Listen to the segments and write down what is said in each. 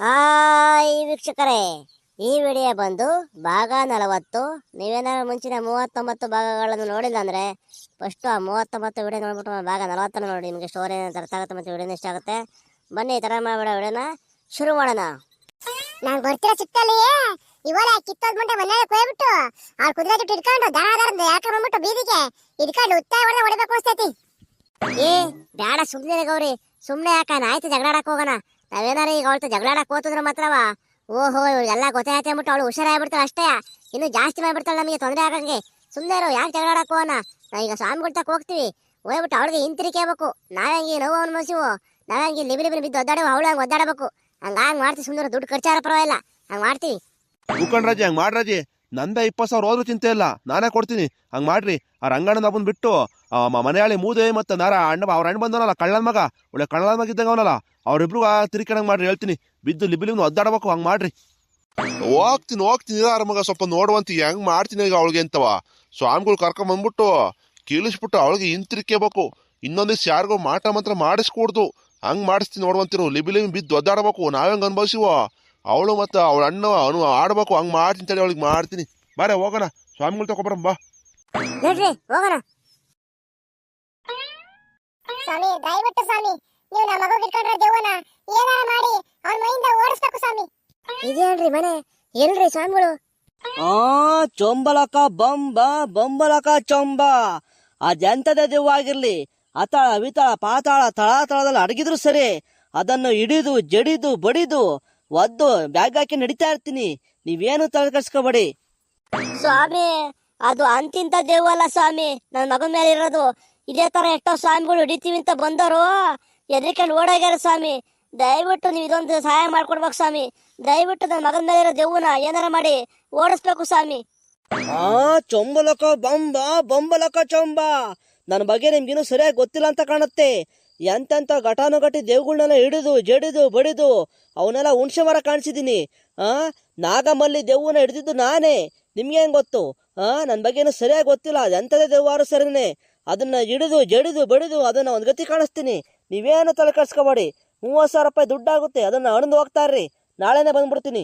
Hi ವೀಕ್ಷಕರೇ. ಈ video ಬಂದು ಭಾಗ ನಲವತ್ತು. ನೀವೇನಾದ್ರೂ ಮುಂಚಿನ ಮೂವತ್ತೊಂಬತ್ತು ಭಾಗಗಳನ್ನು ನೋಡಿಲ್ಲ ಅಂದರೆ ಫಸ್ಟು ಆ ಮೂವತ್ತೊಂಬತ್ತು ವಿಡಿಯೋ ನೋಡ್ಬಿಟ್ಟು ಆ ಭಾಗ ನಲವತ್ತನ್ನು ನೋಡಿ. ನಿಮಗೆ ಸ್ಟೋರಿ ಅರ್ಥ ಆಗುತ್ತೆ ಮತ್ತು ವಿಡಿಯೋನ ಇಷ್ಟ ಆಗುತ್ತೆ. ಬನ್ನಿ ಈ ಥರ ಮಾಡಿಬಿಡೋ ವಿಡಿಯೋನ ಶುರು ಮಾಡೋಣ. ನಾನು ಬರ್ತಿರೋ ಚಿಕ್ಕಲ್ಲಿ ಕಿತ್ತೋದ್ ಮುಂದೆ ಮನೆಯಲ್ಲಿ ಕೊಯ್ಬಿಟ್ಟು ಅವ್ರ ಕುದುರೆ ಜೊತೆ ಇಟ್ಕೊಂಡು ದನ ದರ ಯಾಕೆ ಬಂದ್ಬಿಟ್ಟು ಬೀದಿಗೆ ಇಟ್ಕೊಂಡು ಉತ್ತಾಯ ಹೊಡೆದ ಹೊಡಿಬೇಕು ಅನ್ಸ್ತೈತಿ. ಏ ಬೇಡ ಸುಮ್ಮನೆ ಗೌರಿ. ಸುಮ್ಮನೆ ಯಾಕ? ಆಯ್ತು ಜಗಳಾಡಕ್ ಹೋಗೋಣ. ನಾವೇನಾರ ಈಗ ಅವಳ್ತ ಜಗಳಾಡಕ್ ಹೋತಿದ್ರೆ ಮಾತ್ರವ? ಓಹೋ ಇವ್ರಿಗೆಲ್ಲ ಗೊತ್ತಾಯ್ತು ಅಂದ್ಬಿಟ್ಟು ಅವಳು ಹುಷಾರಾಗ್ಬಿಡ್ತಾಳೆ ಅಷ್ಟೇ. ಇನ್ನು ಜಾಸ್ತಿ ಮಾಡ್ಬಿಡ್ತಾಳೆ ನಮಗೆ, ತೊಂದರೆ ಆಗಂಗೆ. ಸುಮ್ಮನೆ ಇರೋ, ಯಾಕೆ ಜಗಳಾಡಕ್ ಹೋಗೋಣ? ಈಗ ಸ್ವಾಮಿಗಳ ತಕ್ಕ ಹೋಗ್ತೀವಿ. ಹೋಗ್ಬಿಟ್ಟು ಅವಳಿಗೆ ಹಿಂತಿರಿಕೇಬೇಕು ನಾವಂಗೆ ನೋವು ಅನ್ಮಸಿವು ನಾವಂಗೆ ಲಿಬಿ ಲಿಬಿ ಬಿದ್ದು ಒದ್ದಾಡುವ ಅವಳು ಹಂಗೆ ಒದ್ದಾಡಬೇಕು. ಹಂಗ ಮಾಡ್ತೀವಿ ಸುಮ್ಮನೆ ದುಡ್ಡು ಖರ್ಚಾರ ಪರವಾಗಿಲ್ಲ. ಹಂಗೆ ಮಾಡ್ತೀವಿ. ಮಾಡ್ರಾಜಿ ನಂದ ಇಪ್ಪತ್ತು ಸಾವಿರ ಹೋದ್ರೂ ಚಿಂತೆ ಇಲ್ಲ. ನಾನೇ ಕೊಡ್ತೀನಿ. ಹಂಗೆ ಮಾಡ್ರಿ. ಆ ರಂಗಣ್ಣನ ಹಬ್ಬನ ಬಿಟ್ಟು, ಆ ಮನೆಯಾಳಿ ಮೂದೆ ಮತ್ತೆ ನಾರ ಅಣ್ಣ, ಅವ್ರ ಅಣ್ಣ ಬಂದವನಲ್ಲ, ಕಳ್ಳನ ಮಗ. ಒಳ್ಳೆ ಕಳ್ಳನ ಮಗ ಇದ್ದಂಗೆ ಅವನಲ್ಲ. ಅವ್ರಿಬ್ರು ತಿರ್ಕಣಂಗ್ ಮಾಡ್ರಿ, ಹೇಳ್ತೀನಿ. ಬಿದ್ದು ಲಿಬಿ ಒದ್ದಾಡ್ಬೇಕು, ಹಂಗ್ ಮಾಡ್ರಿ. ಹೋಗ್ತೀನಿ ಹೋಗ್ತೀನಿ ಯಾರ ಮಗ, ಸ್ವಲ್ಪ ನೋಡುವಂತ ಹೆಂಗ್ ಮಾಡ್ತೀನಿ ಈಗ ಅವಳಿಗೆ ಅಂತವ ಸ್ವಾಮಿಗಳು ಕರ್ಕೊಂಡ್ ಬಂದ್ಬಿಟ್ಟು ಕೀಳಿಸ್ಬಿಟ್ಟು ಅವಳಿಗೆ ಹಿಂತಿರ್ಕೇಬೇಕು ಇನ್ನೊಂದಿಷ್ಟು ಯಾರಿಗೋ ಮಾಟ ಮಾತ್ರ ಮಾಡಿಸ್ಕೊಡ್ದು. ಹಂಗೆ ಮಾಡಿಸ್ತೀನಿ ನೋಡುವಂತಿರು. ಲಿಬಿ ಲಿಬಿ ಬಿದ್ದು ಒದ್ದಾಡಬೇಕು. ನಾವೇಂಗೆ ಅನ್ಭವಿಸಿವ? ಅವಳು ಮತ್ತು ಅವಳ ಅಣ್ಣ ಅವನು ಆಡ್ಬೇಕು ಹಂಗೆ ಮಾಡ್ತೀನಿ ತಡಿ ಅವಳಿಗೆ ಮಾಡ್ತೀನಿ. ಬಾರೆ ಹೋಗೋಣ. ಸ್ವಾಮಿಗಳು ತಗೊಬರಂ ಬಾ. ನೋಡ್ರಿ ಹೋಗೋಣ. ಸ್ವಾಮಿ ದಯವಿಟ್ಟು ಸ್ವಾಮಿ ನೀವು ನಮ್ಮ ಮಗು ಇಟ್ಕೊಂಡ್ರೆ ದೇವನ ಏನಾರ ಮಾಡಿ ಅವ್ನ ಮೈಯಿಂದ ಓಡಿಸ್ಬೇಕು ಸ್ವಾಮಿ. ಇದೇನ್ರಿ ಮನೆ? ಎಲ್ರಿ ಸ್ವಾಮಿಗಳು? ಆ ಚೊಂಬಲಕ ಬಂಬ ಬೊಂಬಲಕ ಚೊಂಬ. ಅದೆಂತದೇ ದೆವ್ವಾಗಿರ್ಲಿ ಅತಳ ವಿತಳ ಪಾತಾಳ ತಳಾತಳದಲ್ಲಿ ಅಡಗಿದ್ರು ಸರಿ. ಅದನ್ನು ಹಿಡಿದು ಜಡಿದು ಬಡಿದು ಒದ್ದು ಬ್ಯಾಗ್ ಹಾಕಿ ನಡಿತಾ ಇರ್ತೀನಿ. ನೀವೇನು ತಲೆ ಕೆಡ್ಸ್ಕೊಬೇಡಿ ಸ್ವಾಮಿ ಅದು ಅಂತಿಂತ ದೇವಲ್ಲ ಸ್ವಾಮಿ. ನನ್ನ ಮಗನ ಮೇಲೆ ಇರೋದು. ಇದೇ ತರ ಎಷ್ಟೋ ಸ್ವಾಮಿಗಳು ಹಿಡಿತೀವಿ ಅಂತ ಬಂದರು. ಎದ್ರಿಕೊಂಡು ಓಡೋಗ್ಯಾರ ಸ್ವಾಮಿ. ದಯವಿಟ್ಟು ನೀವು ಇದೊಂದು ಸಹಾಯ ಮಾಡ್ಕೊಡ್ಬೇಕು ಸ್ವಾಮಿ. ದಯವಿಟ್ಟು ನನ್ನ ಮಗನ ಮೇಲೆ ಇರೋ ದೇವನ ಏನಾರ ಮಾಡಿ ಓಡಿಸ್ಬೇಕು ಸ್ವಾಮಿ. ಆ ಚೊಂಬಲಕ ಬಂಬ ಬೊಂಬಲಕ ಚೊಂಬ. ನನ್ನ ಬಗ್ಗೆ ನಿಮ್ಗಿನ್ನೂ ಸರಿಯಾಗಿ ಗೊತ್ತಿಲ್ಲ ಅಂತ ಕಾಣುತ್ತೆ. ಎಂತೆಂತ ಘಟಾನುಘಟಿ ದೇವ್ಗಳನ್ನೆಲ್ಲ ಹಿಡಿದು, ಜಡಿದು, ಬಡಿದು, ಅವನ್ನೆಲ್ಲ ಹುಣ್ಸೆ ಮರ ಕಾಣಿಸಿದ್ದೀನಿ ಆ? ನಾಗಮಲ್ಲಿ ದೆವ್ವನ ಹಿಡಿದಿದ್ದು ನಾನೇ. ನಿಮ್ಗೆ ಗೊತ್ತು? ಆ? ನನ್ನ ಏನು ಸರಿಯಾಗಿ ಗೊತ್ತಿಲ್ಲ. ಎಂಥದೇ ದೇವಾರು ಸರಿನೇ ಅದನ್ನ ಹಿಡಿದು, ಜಡಿದು, ಬಡಿದು ಅದನ್ನ ಒಂದು ಗತಿ ಕಾಣಿಸ್ತೀನಿ. ನೀವೇನು ತಲೆ ಕಳ್ಸ್ಕೊಬೇಡಿ ಮೂವತ್ತು ಸಾವಿರ ರೂಪಾಯಿ ದುಡ್ಡಾಗುತ್ತೆ. ಅದನ್ನ ಅಣದು ಹೋಗ್ತಾರ್ರಿ ನಾಳೆನೇ ಬಂದ್ಬಿಡ್ತೀನಿ.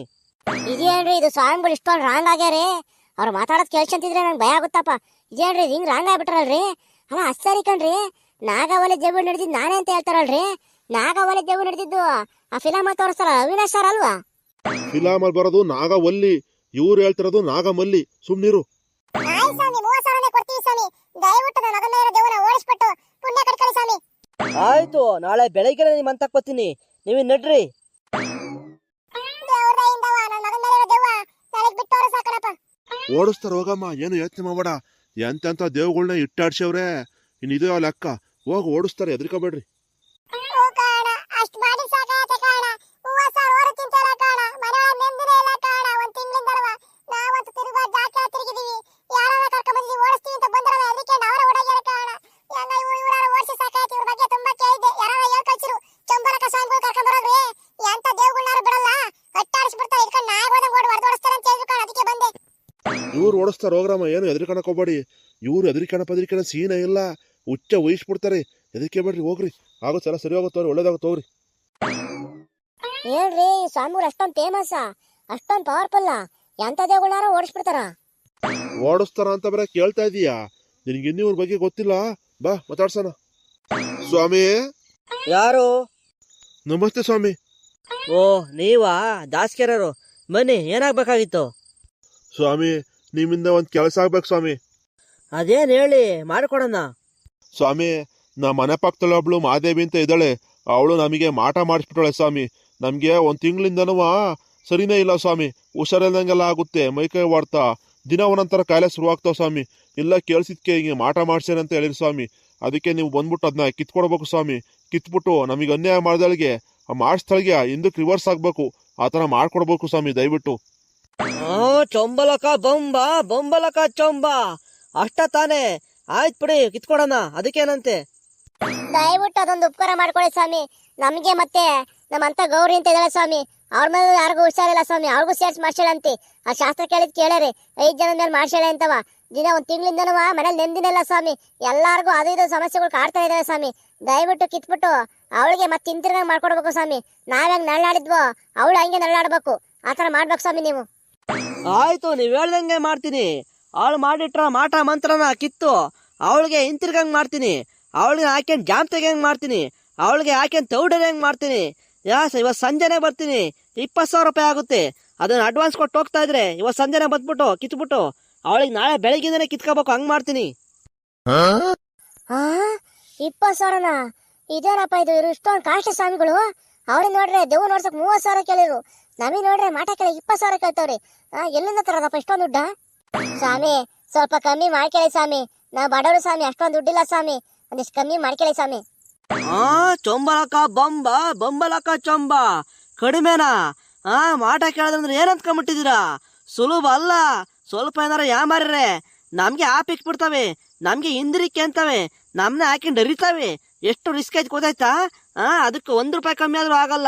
ಇದೇನ್ರಿ, ಇದು ಸ್ವಾಮಿಗಳು ಇಷ್ಟೊಂದು ರಾಂಗ್ ಆಗ್ಯಾರಿ ಅವ್ರು ಮಾತಾಡೋದು ಕೇಳ್ಸಂತಿದ್ರೆ ನಂಗೆ ಭಯ ಆಗುತ್ತಪ್ಪ. ಇದೇನ್ರಿ ಇದು ಹಿಂಗ್ ರಾಂಗ್ ಆಗ್ಬಿಟ್ರಲ್ರಿ? ಅಲ್ಲ ಅಷ್ಟೇ ಕಣ್ರಿ. ನಾಗವಲೆ ಜಬ್ಬು ನಡೆದಿದ್ದು ನಾನೇ ಅಂತ ಹೇಳ್ತಾರಲ್ರಿ? ನಾಗವಲೆ ಜಬ್ಬು ನಡೆದಿದ್ದು ಆ ಫಿಲಮ್ ತೋರಿಸ್ತಾರ ಅವಿನಾಶ್ ಸರ್ ಅಲ್ವಾ? ಫಿಲಾಮಲ್ಲಿ ಬರೋದು ನಾಗವಲ್ಲಿ. ಇವ್ರು ಹೇಳ್ತಿರೋದು ನಾಗಮಲ್ಲಿ. ಸುಮ್ನಿರು ಆಯ್ತು ನಾಳೆ ಬೆಳಗ್ಗೆ ನಿಮ್ಮ ಅಂತ ಕೊತ್ತೀನಿ ನೀವು ನಡ್ರಿ. ಓಡಿಸ್ತಾರ ಹೋಗಮ್ಮ ಏನು ಯೋಚನೆ ಮಾಡಬೇಡ. ಎಂತೆಂತ ದೇವ್ಗಳನ್ನ ಇಟ್ಟಾಡ್ಸವ್ರೆ ಇನ್ ಇದು ಲೆಕ್ಕ? ಹೋಗಿ ಓಡಿಸ್ತಾರೆ ಬಂದೆ. ಇವ್ರು ಓಡಿಸ್ತಾರ ಹೋಗ್ರಮ್ಮ. ಏನು ಎದ್ರಿಕಣಕ್ ಹೋಗ್ಬೇಡಿ. ಇವ್ರು ಎದ್ರಿಕಣ ಪದ್ರಿಕಣ ಸೀನ ಇಲ್ಲ. ಹುಚ್ಚ ವಹಿಸ್ಬಿಡ್ತಾರೆ ಎದಕ್ಕೆ ಬೇಡ್ರಿ ಹೋಗ್ರಿ. ಆಗೋ ಸಲ ಸರಿ ಹೋಗುತ್ತೆ ಒಳ್ಳೇದಾಗುತ್ತೆ ಹೋಗ್ರಿ ಹೇಳ್ರಿ ಈ ಸ್ವಾಮಿಗಳು ಅಷ್ಟೊಂದು ಫೇಮಸ್ ಅಷ್ಟೊಂದು ಪವರ್ಫುಲ್ ಎಂತ ದೇವಗಳಾರ ಓಡಿಸ್ಬಿಡ್ತಾರ? ಓಡಿಸ್ತಾರ ಅಂತ ಬರ ಕೇಳ್ತಾ ಇದೀಯಾ? ನಿನ್ಗೆ ಇನ್ನೂ ಇವ್ರ ಬಗ್ಗೆ ಗೊತ್ತಿಲ್ಲ? ಬಾ ಮಾತಾಡ್ಸೋಣ. ಸ್ವಾಮಿ. ಯಾರು? ನಮಸ್ತೆ ಸ್ವಾಮಿ. ಓ ನೀವಾ? ದಾಸ್ಕೆರರು. ಬನ್ನಿ ಏನಾಗ್ಬೇಕಾಗಿತ್ತು? ಸ್ವಾಮಿ ನಿಮ್ಮಿಂದ ಒಂದು ಕೆಲಸ ಆಗ್ಬೇಕು ಸ್ವಾಮಿ. ಅದೇನ್ ಹೇಳಿ? ಮಾಡ್ಕೊಡೋಣ. ಸ್ವಾಮಿ, ನಮ್ಮ ಮನೆ ಪಕ್ಕದಲ್ಲಿ ಒಬ್ಳು ಮಾದೇವಿ ಅಂತ ಇದ್ದಾಳೆ. ಅವಳು ನಮಗೆ ಮಾಟ ಮಾಡಿಸ್ಬಿಟ್ಟಾಳೆ ಸ್ವಾಮಿ. ನಮಗೆ ಒಂದು ತಿಂಗಳಿಂದನೂ ಸರಿನೇ ಇಲ್ಲ ಸ್ವಾಮಿ. ಹುಷಾರಿಲ್ಲದಂಗೆಲ್ಲ ಆಗುತ್ತೆ ಮೈಕೈ ವಾಡ್ತಾ ದಿನ ಒಂದೊಂಥರ ಕಾಯಿಲೆ ಶುರುವಾಗ್ತಾವೆ ಸ್ವಾಮಿ. ಇಲ್ಲ, ಕೇಳಿಸಿದ್ಕೆ ಹಿಂಗೆ ಮಾಟ ಮಾಡ್ಸೇನೆ ಅಂತ ಹೇಳಿರಿ ಸ್ವಾಮಿ. ಅದಕ್ಕೆ ನೀವು ಬಂದ್ಬಿಟ್ಟು ಅದನ್ನ ಕಿತ್ಕೊಡ್ಬೇಕು ಸ್ವಾಮಿ. ಕಿತ್ಬಿಟ್ಟು ನಮಗೆ ಅನ್ಯಾಯ ಮಾಡಿದಳಿಗೆ ಮಾಡಿಸ್ತಳಿಗೆ ಹಿಂದಕ್ಕೆ ರಿವರ್ಸ್ ಆಗಬೇಕು. ಆ ಥರ ಮಾಡ್ಕೊಡ್ಬೇಕು ಸ್ವಾಮಿ, ದಯವಿಟ್ಟು. ಚೊಂಬಲಕ ಬೊಂಬ, ಬೊಂಬಲಕ ಚೊಂಬ. ಅಷ್ಟ ತಾನೇ. ಆಯ್ತ್ ಬಿಡಿ ಕಿತ್ಕೊಡೋಣ. ಅದಕ್ಕೇನಂತೆ? ದಯವಿಟ್ಟು ಅದೊಂದು ಉಪಕಾರ ಮಾಡ್ಕೊಳ್ಳಿ ಸ್ವಾಮಿ. ನಮಗೆ ಮತ್ತೆ ನಮ್ಮಂತ ಗೌರಿ ಅಂತ ಇದ್ದಾಳೆ ಸ್ವಾಮಿ. ಅವ್ರ ಮೇಲೆ ಯಾರಿಗೂ ಹುಷಾರಿಲ್ಲ ಸ್ವಾಮಿ. ಅವ್ರಿಗೂ ಸೇರ್ಸ್ ಅಂತ. ಆ ಶಾಸ್ತ್ರ ಕೇಳಿದ್ ಕೇಳರಿ ಐದು ಜನ ಮೇಲೆ ಮಾಡ್ಸೇಳೆ ಅಂತವ. ದಿನ ಒಂದ್ ತಿಂಗಳಿಂದನೂ ಮನೇಲಿ ನೆಂದಿನಿಲ್ಲ ಸ್ವಾಮಿ. ಎಲ್ಲಾರ್ಗೂ ಅದು ಇದು ಸಮಸ್ಯೆಗಳು ಕಾಡ್ತಾ ಇದ್ದಾವೆ ಸ್ವಾಮಿ. ದಯವಿಟ್ಟು ಕಿತ್ಬಿಟ್ಟು ಅವಳಿಗೆ ಮತ್ತೆ ತಿಂತಿರ್ಗಂಗೆ ಮಾಡ್ಕೊಡ್ಬೇಕು ಸ್ವಾಮಿ. ನಾವ್ಯಾಂಗ್ ನಳ್ಳಾಡಿದ್ವೋ ಅವಳು ಹಂಗೆ ನಳ್ಳಾಡ್ಬೇಕು. ಆತರ ಮಾಡ್ಬೇಕು ಸ್ವಾಮಿ ನೀವು. ಆಯ್ತು ನೀವ್ ಹೇಳ್ದಂಗೆ ಮಾಡ್ತೀನಿ. ಅವಳು ಮಾಡಿಟ್ರ ಮಾಟ ಮಂತ್ರನ ಕಿತ್ತು. ಅವಳಿಗೆ ಹಿಂತಿರ್ಗಂಗೆ ಮಾಡ್ತೀನಿ. ಅವಳಿಗೆ ಹಾಕ್ಯಂಡ್ ಜಾಮ್ ತೆಗಿಯಂಗ್ ಮಾಡ್ತೀನಿ. ಅವಳಿಗೆ ಹಾಕ್ಯಂಡ್ ತೌಡರಿಯಂಗ್ ಮಾಡ್ತೀನಿ. ಯಾಸ ಇವತ್ತು ಸಂಜೆನೆ ಬರ್ತೀನಿ. ಇಪ್ಪತ್ತು ಸಾವಿರ ರೂಪಾಯಿ ಆಗುತ್ತೆ. ಅದನ್ನ ಅಡ್ವಾನ್ಸ್ ಕೊಟ್ಟು ಹೋಗ್ತಾ ಇದ್ರೆ ಇವತ್ತು ಸಂಜೆನೆ ಬಂದ್ಬಿಟ್ಟು ಕಿತ್ಬಿಟ್ಟು ಅವಳಿಗೆ ನಾಳೆ ಬೆಳಗ್ಗೆ ಕಿತ್ಕೋಬೇಕು. ಹಂಗ್ ಮಾಡ್ತೀನಿ. ಆ ಇಪ್ಪತ್ ಸಾವಿರನ? ಇದೇನಪ್ಪ ಇದು? ಇವ್ರು ಇಷ್ಟೊಂದು ಕಾಷ್ಟ ಸ್ವಾಮಿಗಳು. ಅವ್ರಿಗೆ ನೋಡ್ರೆ ದೇವ್ ನೋಡ್ಸಕ್ ಮೂವತ್ತು ಸಾವಿರ ಕೇಳಿದ್ರು. ನಮಗೆ ನೋಡ್ರೆ ಮಾಟ ಕೇಳಿ ಇಪ್ಪತ್ತು ಸಾವಿರ ಕೇಳ್ತಾವ್ರಿ. ಆ ಎಲ್ಲಿಂದ ತರೋದಪ್ಪ ಇಷ್ಟೊಂದು ದುಡ್ಡ? ಸ್ವಾಮಿ ಸ್ವಲ್ಪ ಕಮ್ಮಿ ಮಾಡ್ಕೇಳಿ ಸ್ವಾಮಿ. ನಾವು ಬಡವರು ಸ್ವಾಮಿ, ಅಷ್ಟೊಂದು ದುಡ್ಡಿಲ್ಲ ಸ್ವಾಮಿ. ಒಂದಿಷ್ಟು ಕಮ್ಮಿ ಮಾಡ್ಕೊಳ್ಳಿ ಸ್ವಾಮಿ. ಆ ಚೊಂಬಲಕ ಬೊಂಬ ಬಂಬಲಕ ಚೊಂಬ. ಕಡಿಮೆನಾ? ಆ, ಮಾಟ ಕೇಳೋದಂದ್ರೆ ಏನ್ ಅಂದ್ಕೊಂಬಿಟ್ಟಿದ್ದೀರಾ ಸುಲಭ ಅಲ್ಲ. ಸ್ವಲ್ಪ ಏನಾರ ಯಾಮಾರ್ರೆ ನಮ್ಗೆ ಆಪಿಕ್ ಬಿಡ್ತವೆ. ನಮ್ಗೆ ಹಿಂದಿರಿಕೆ ಅಂತವೆ. ನಮ್ನ ಹಾಕೊಂಡು ಹರಿತಾವೆ ಎಷ್ಟು ರಿಸ್ಕ್ ಐತೆ ಗೊತ್ತಾಯ್ತಾ? ಹಾ ಅದಕ್ಕೆ ಒಂದ್ ರೂಪಾಯಿ ಕಮ್ಮಿ ಆದ್ರೂ ಆಗಲ್ಲ.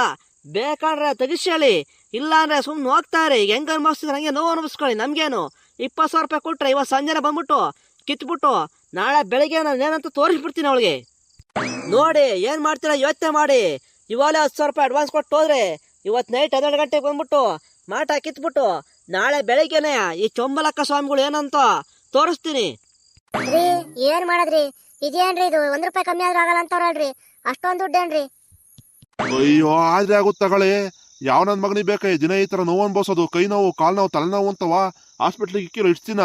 ಬೇಕಾದ್ರೆ ತೆಗಿಸ್ಕೊಳ್ಳಿ ಇಲ್ಲ ಅಂದ್ರೆ ಸುಮ್ನೆ ಹೋಗ್ತಾರೆ ಹೆಂಗ್ ಅನುಭವಿಸ್ತಿದ್ರೆ ಹಂಗೆ ನೋವು ಅನುಭವಿಸ್ಕೊಳ್ಳಿ. ನಮ್ಗೇನು? ಇಪ್ಪತ್ತು ಸಾವಿರ ರೂಪಾಯಿ ಕೊಟ್ರೆ ಇವತ್ತು ಸಂಜೆನೆ ಬಂದ್ಬಿಟ್ಟು ಕಿತ್ಬಿಟ್ಟು ನಾಳೆ ಬೆಳಗ್ಗೆ ನಾನು ಏನಂತ ತೋರಿಸ್ಬಿಡ್ತೀನಿ ಅವಳಿಗೆ. ನೋಡಿ ಏನ್ ಮಾಡ್ತೀರಾ ಯೋಚನೆ ಮಾಡಿ. ಇವಾಗಲೇ ಹತ್ತು ಸಾವಿರ ರೂಪಾಯಿ ಅಡ್ವಾನ್ಸ್ ಕೊಟ್ಟು ಹೋದ್ರೆ ಇವತ್ತು ನೈಟ್ ಹನ್ನೆರಡು ಗಂಟೆಗೆ ಬಂದ್ಬಿಟ್ಟು ಮಾಟ ಕಿತ್ಬಿಟ್ಟು ನಾಳೆ ಬೆಳಿಗ್ಗೆನೆ ಈ ಚೊಂಬಲಕ್ಕ ಸ್ವಾಮಿಗಳು ಏನಂತ ತೋರಿಸ್ತೀನಿ. ರೀ ಏನ್ ಮಾಡದ್ರಿ? ಇದೇನ್ರಿ ಇದು? ಒಂದ್ ರೂಪಾಯಿ ಕಮ್ಮಿ ಆದ್ರೂ ಆಗಲ್ಲ ಅಂತವ್ರಲ್ರಿ ಅಷ್ಟೊಂದು ದುಡ್ಡೇನ್ರಿ ಅಯ್ಯೋ ಆದ್ರೆ ಆಗುತ್ತೆ ತಗೊಳ್ಳಿ ಯಾವ ನನ್ ಮಗನಿಗೆ ಬೇಕಾ ದಿನ ಈ ತರ ನೋವು ಅನ್ಬೋಸೋದು ಕೈ ನೋವು ಕಾಲ್ ನೋವು ತಲೆನೋವು ಅಂತವಾ? ಹಾಸ್ಪಿಟ್ಲಿಗೆ ಇಕ್ಕಿರೋ ಇಷ್ಟು ದಿನ.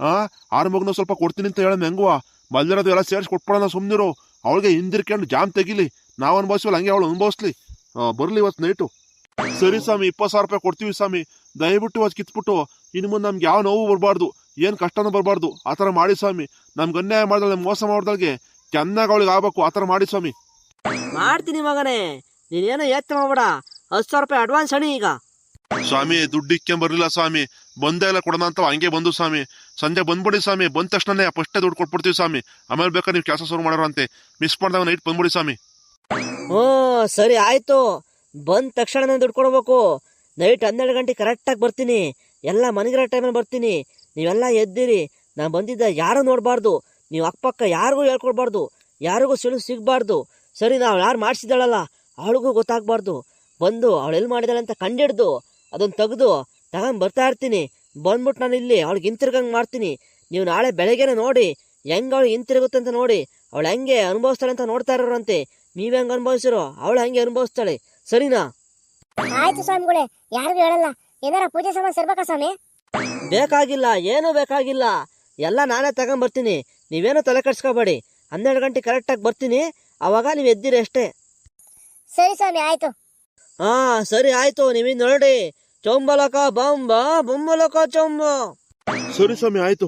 ಆ, ಆರು ಮಗನ ಸ್ವಲ್ಪ ಕೊಡ್ತೀನಿ ಅಂತ ಹೇಳೋಣ ಹೆಂಗುವ? ಬಂದಿರೋದು ಎಲ್ಲ ಸೇರಿಸಿ ಕೊಟ್ಬಿಡೋಣ ಸುಮ್ಮನಿರು ಅವಳಿಗೆ ಹಿಂದಿರ್ಕೊಂಡು ಜಾಮ್ ತೆಗಿಲಿ. ನಾವು ಅನ್ಭವಿಸ್ವಲ್ಲ ಹಂಗೆ ಅವಳು ಅನ್ಭವಿಸ್ಲಿ. ಬರಲಿ ಇವತ್ತು ನೈಟು ಸರಿ ಸ್ವಾಮಿ ಇಪ್ಪತ್ತು ಸಾವಿರ ರೂಪಾಯಿ ಕೊಡ್ತೀವಿ ಸ್ವಾಮಿ. ದಯವಿಟ್ಟು ಇವತ್ತು ಕಿತ್ಬಿಟ್ಟು, ಇನ್ನು ಮುಂದೆ ನಮ್ಗೆ ಯಾವ ನೋವು ಬರಬಾರ್ದು, ಏನು ಕಷ್ಟನೂ ಬರಬಾರ್ದು, ಆ ಥರ ಮಾಡಿ ಸ್ವಾಮಿ. ನಮ್ಗೆ ಅನ್ಯಾಯ ಮಾಡ್ದಲ್ಗೆ ಮೋಸ ಮಾಡ್ದಾಗೆ ಚೆನ್ನಾಗಿ ಅವಳಿಗೆ ಆಗ್ಬೇಕು, ಆ ಥರ ಮಾಡಿ ಸ್ವಾಮಿ. ಮಾಡ್ತೀನಿ ಮಗನೇ. ನೀನೇನು ಏತ್ತ ಮಾಡ್ಬೇಡ. ಹತ್ತು ಸಾವಿರ ರೂಪಾಯಿ ಅಡ್ವಾನ್ಸ್ ಹಣಿ ಈಗ. ಸ್ವಾಮಿ, ದುಡ್ಡು ಇಕ್ಕೊಂಡ್ ಬರ್ಲಿಲ್ಲ ಸ್ವಾಮಿ. ಬಂದೇ ಎಲ್ಲ ಕೊಡೋಣ ಅಂತ ಹಂಗೆ ಬಂದು ಸ್ವಾಮಿ. ಸಂಜೆ ಬಂದ್ಬಿಡಿ ಸ್ವಾಮಿ. ಬಂದ ತಕ್ಷಣನೇ ಫಸ್ಟೇ ದುಡ್ಡು ಕೊಟ್ಬಿಡ್ತೀವಿ ಸ್ವಾಮಿ. ಆಮೇಲೆ ಬೇಕಾದ್ರೆ ನೀವು ಕೆಲಸ ಶುರು ಮಾಡೋರು ಅಂತೆ ಮಿಸ್ ಮಾಡಿದಾಗ ನೈಟ್ ಬಂದ್ಬಿಡಿ ಸ್ವಾಮಿ. ಹ್ಞೂ ಸರಿ ಆಯ್ತು. ಬಂದ ತಕ್ಷಣನೇ ದುಡ್ಡು ಕೊಡ್ಬೇಕು. ನೈಟ್ ಹನ್ನೆರಡು ಗಂಟೆ ಕರೆಕ್ಟಾಗಿ ಬರ್ತೀನಿ. ಎಲ್ಲ ಮನೆಗಿರೋ ಟೈಮಲ್ಲಿ ಬರ್ತೀನಿ. ನೀವೆಲ್ಲ ಎದ್ದಿರಿ. ನಾನು ಬಂದಿದ್ದ ಯಾರೂ ನೋಡಬಾರ್ದು. ನೀವು ಅಕ್ಕಪಕ್ಕ ಯಾರಿಗೂ ಹೇಳ್ಕೊಡ್ಬಾರ್ದು. ಯಾರಿಗೂ ಸಿಳು ಸಿಗಬಾರ್ದು. ಸರಿ, ನಾವು ಯಾರು ಮಾಡಿಸಿದಾಳಲ್ಲ ಅವಳಿಗೂ ಗೊತ್ತಾಗಬಾರ್ದು. ಬಂದು ಅವಳು ಎಲ್ಲಿ ಮಾಡಿದಾಳೆ ಅಂತ ಕಂಡಿಡ್ದು ಅದನ್ನು ತೆಗೆದು ತಗೊಂಡ್ ಬರ್ತಾ ಇರ್ತೀನಿ. ಬಂದ್ಬಿಟ್ಟು ನಾನು ಇಲ್ಲಿ ಅವಳಿಗೆ ಹಿಂತಿರ್ಗಂಗೆ ಮಾಡ್ತೀನಿ. ನೀವು ನಾಳೆ ಬೆಳಗ್ಗೆನೆ ನೋಡಿ ಹೆಂಗೆ ಅವಳು ಹಿಂತಿರುಗುತ್ತೆ ಅಂತ ನೋಡಿ. ಅವಳು ಹೆಂಗೆ ಅನುಭವಿಸ್ತಾಳೆ ಅಂತ ನೋಡ್ತಾ ಇರೋರಂತೆ. ನೀವು ಹೆಂಗೆ ಅನುಭವಿಸಿರೋ ಅವಳು ಹಂಗೆ ಅನುಭವಿಸ್ತಾಳೆ. ಸರಿನಾ? ಆಯ್ತು ಸ್ವಾಮಿಗಳೇ ಯಾರಿಗೂ ಹೇಳಲ್ಲ. ಏನಾರ ಪೂಜೆ ಸಾಮಾನು ಸರ್ಬೇಕಾ ಸ್ವಾಮಿ? ಬೇಕಾಗಿಲ್ಲ ಏನೂ ಬೇಕಾಗಿಲ್ಲ. ಎಲ್ಲ ನಾನೇ ತಗೊಂಬರ್ತೀನಿ ನೀವೇನು ತಲೆ ಕಟ್ಸ್ಕೊಬೇಡಿ ಹನ್ನೆರಡು ಗಂಟೆ ಕರೆಕ್ಟಾಗಿ ಬರ್ತೀನಿ. ಅವಾಗ ನೀವು ಎದ್ದಿರಿ ಅಷ್ಟೇ. ಸರಿ ಸ್ವಾಮಿ ಆಯ್ತು. ಹಾ ಸರಿ ಆಯ್ತು. ನೀವಿನ್ ನೋಡಿ ಚೊಂಬಲಕ ಬಂಬ ಬೊಂಬಲಕ ಚೊಂಬ ಸರಿ ಸ್ವಾಮಿ ಆಯ್ತು